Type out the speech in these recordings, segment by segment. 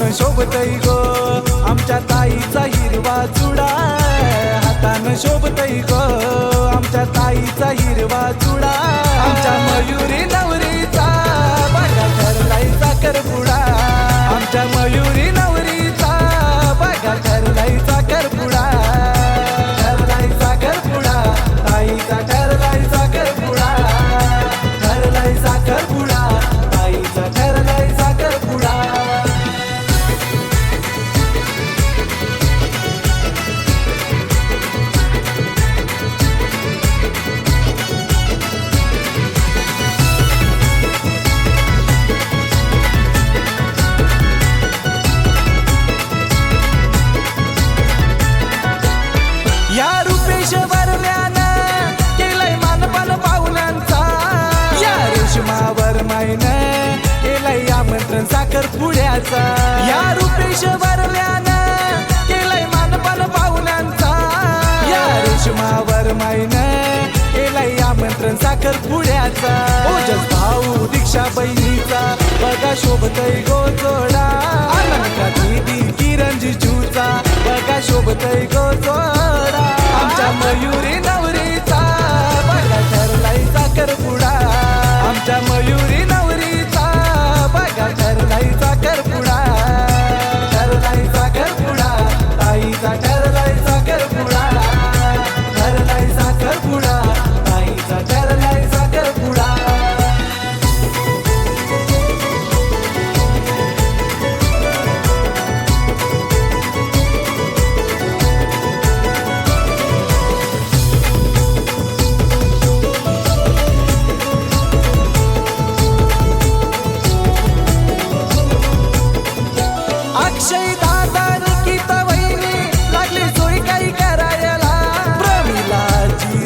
शोभतई गो. आमच्या ताईचा हिरवा चुडा हातानं शोभतई गो. रेशमावर केलंय आमंत्रण साखर पुड्याचा. या रुपेश वरम्यानं केलंय मानपान पाहुण्यांचा. या रेशमावर मायनं केलंय आमंत्रण साखर पुड्याचा. ओजस भाऊ दीक्षा बहिणीचा बघा शोभतय गोजोडा. अनंता दीदी किरणजी जूचा बघा शोभतय गोजोडा. आमच्या मयुरी नवरीचा बघा ठरलाय साखर आमच्या मयुरी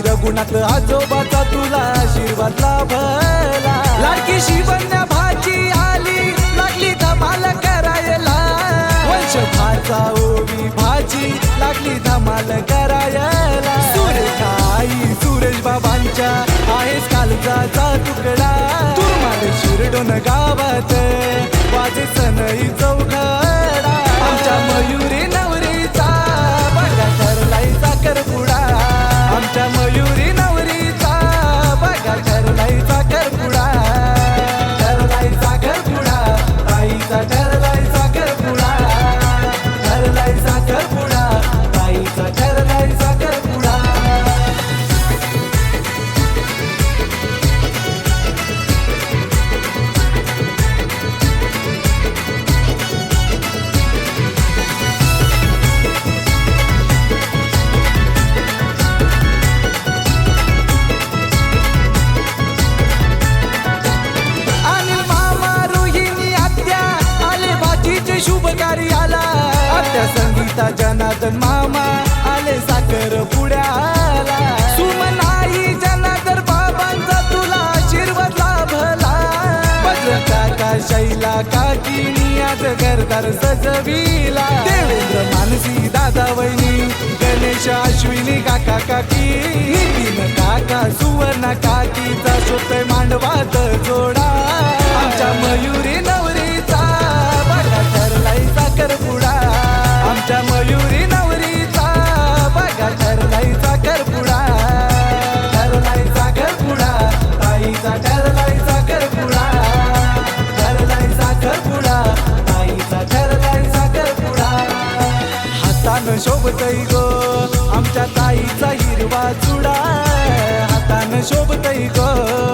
रघुनाथ आजोबाचा तुला आशीर्वाद लाभला. लाडकी शिवण्या भाजी आली लागली धमाल करायला. वंश भाचा ओवी भाजी लागली धमाल करायला. सुरेश आई सुरेश बाबांच्या आहेस कालचा तुकडा. तुरमाल शिरडोन गावात. आता संगीता जनार्दन मामा आले साखर पुड्याला. सुमनाई जनार्दन बाबांचा तुला आशीर्वाद लाभला. बजरंग काका शैला काकीनी आज घरदार सजविला. देवेंद्र मानसी दादा वहिनी गणेश अश्विनी काका काकी काका सुवर्ण काकीचा शोध मांडवात जोड. शोभतई गो. आमच्या ताईचा हिरवा चुडा. हातानं शोभतई गो.